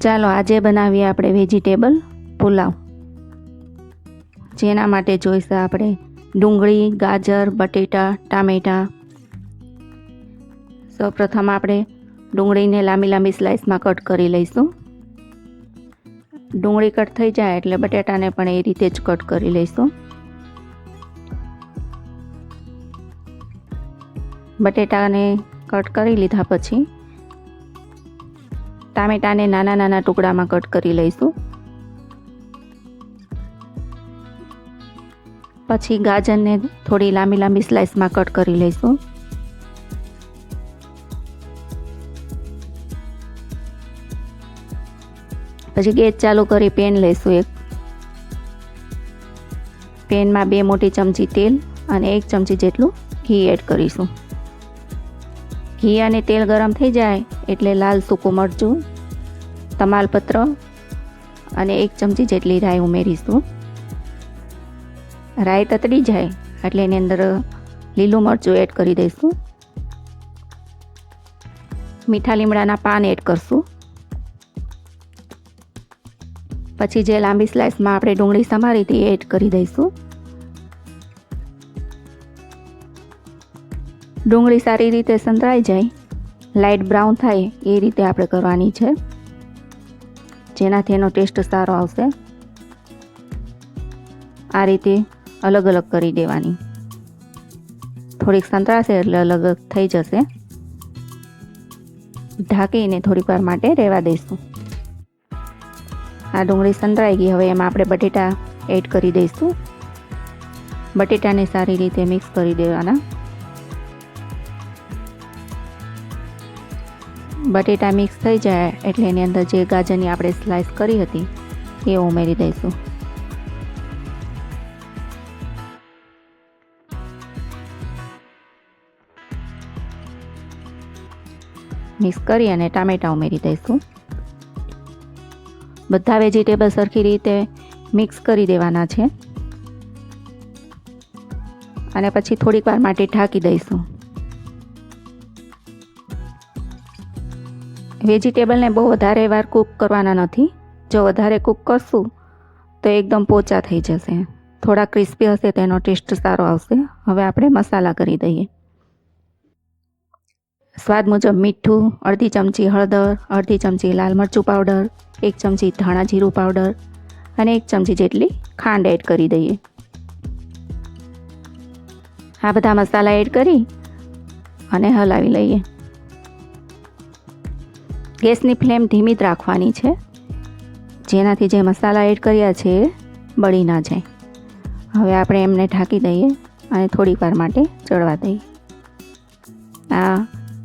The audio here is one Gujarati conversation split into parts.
ચાલો આજે બનાવીએ આપણે વેજીટેબલ પુલાવ. જેના માટે જોઈશે આપણે ડુંગળી, ગાજર, બટેટા, ટામેટાં. સૌપ્રથમ આપણે ડુંગળીને લાંબી લાંબી સ્લાઇસમાં કટ કરી લઈશું. ડુંગળી કટ થઈ જાય એટલે બટેટાને પણ એ રીતે જ કટ કરી લઈશું. બટેટાને કટ કરી લીધા પછી ટામેટાને નાના નાના ટુકડામાં કટ કરી લઈશું. પછી ગાજરને થોડી લાંબી લાંબી સ્લાઇસમાં કટ કરી લઈશું. પછી ગેસ ચાલુ કરી પેન લઈશું એક. પેનમાં બે મોટી ચમચી તેલ અને એક ચમચી જેટલું ઘી એડ કરીશું. ઘી અને તેલ ગરમ થઈ જાય એટલે લાલ સૂકું મરચું, તમાલપત્ર અને એક ચમચી જેટલી રાઈ ઉમેરીશું. રાઈ તતડી જાય એટલે એની અંદર લીલું મરચું એડ કરી દઈશું. મીઠા લીમડાના પાન એડ કરશું. પછી જે લાંબી સ્લાઇસમાં આપણે ડુંગળી સમારી હતી એડ કરી દઈશું. ડુંગળી સારી રીતે સંતરાઈ જાય લાઇટ બ્રાઉન થાય એ રીતે આપણે કરવાની છે. જેનાથી એનો ટેસ્ટ સારો આવશે. આ રીતે અલગ અલગ કરી દેવાની. થોડીક સંતરાશે એટલે અલગ થઈ જશે. ઢાંકીને થોડીક વાર માટે રહેવા દઈશું. આ ડુંગળી સંતરાઈ ગઈ, હવે એમાં આપણે બટેટા એડ કરી દઈશું. બટેટાને સારી રીતે મિક્સ કરી દેવાના. બટેટા મિક્સ થઈ જાય એટલે એની અંદર જે ગાજરની આપણે સ્લાઇસ કરી હતી, એ ઉમેરી દઈશું. મિક્સ કરી અને ટામેટાં ઉમેરી દઈશું. બધા વેજીટેબલ સરખી રીતે મિક્સ કરી દેવાના છે. અને પછી થોડીક વાર માટે ઢાંકી દઈશું. વેજીટેબલને બહુ વધારે વાર કૂક કરવાના નથી. જો વધારે કૂક કરશું, તો એકદમ પોચા થઈ જશે. થોડા ક્રિસ્પી હશે તેનો ટેસ્ટ સારો આવશે. હવે આપણે મસાલા કરી દઈએ. સ્વાદ મુજબ મીઠું, અડધી ચમચી હળદર, અડધી ચમચી લાલ મરચું પાવડર, એક ચમચી ધાણા જીરું પાવડર અને એક ચમચી જેટલી ખાંડ એડ કરી દઈએ. આ બધા મસાલા એડ કરી અને હલાવી લઈએ. ગેસની ફ્લેમ ધીમી જ રાખવાની છે. જેનાથી જે મસાલા એડ કર્યા છે એ બળી ના જાય. હવે આપણે એમને ઢાંકી દઈએ અને થોડીક વાર માટે ચડવા દઈએ. આ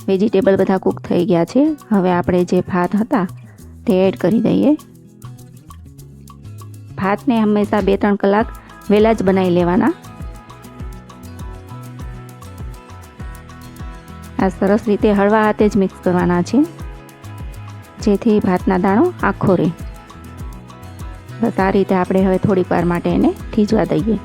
વેજીટેબલ બધા કૂક થઈ ગયા છે. હવે આપણે જે ભાત હતા, તે એડ કરી દઈએ. ભાતને હંમેશા બે ત્રણ કલાક વહેલા જ બનાવી લેવાના. આ સરસ રીતે હળવા હાથે જ મિક્સ કરવાના છે. જેથી ભાતના દાણો આખો રહે. બસ આ રીતે આપણે હવે થોડીક વાર માટે એને થીજવા દઈએ.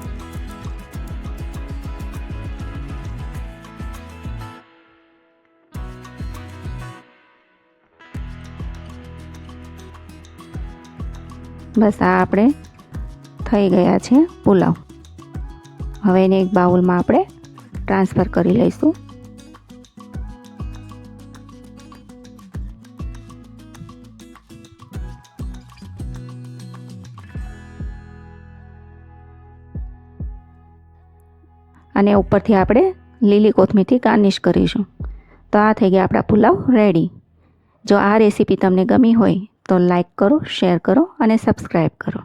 બસ આ આપણે થઈ ગયા છે પુલાવ. હવે એને એક બાઉલમાં આપણે ટ્રાન્સફર કરી લઈશું. અને ઉપરથી આપણે લીલી કોથમીરથી ગાર્નિશ કરીશું. તો આ થઈ ગયા આપણા પુલાવ રેડી જો આ રેસીપી તમને ગમી હોય તો લાઈક કરો શેર કરો અને સબસ્ક્રાઈબ કરો.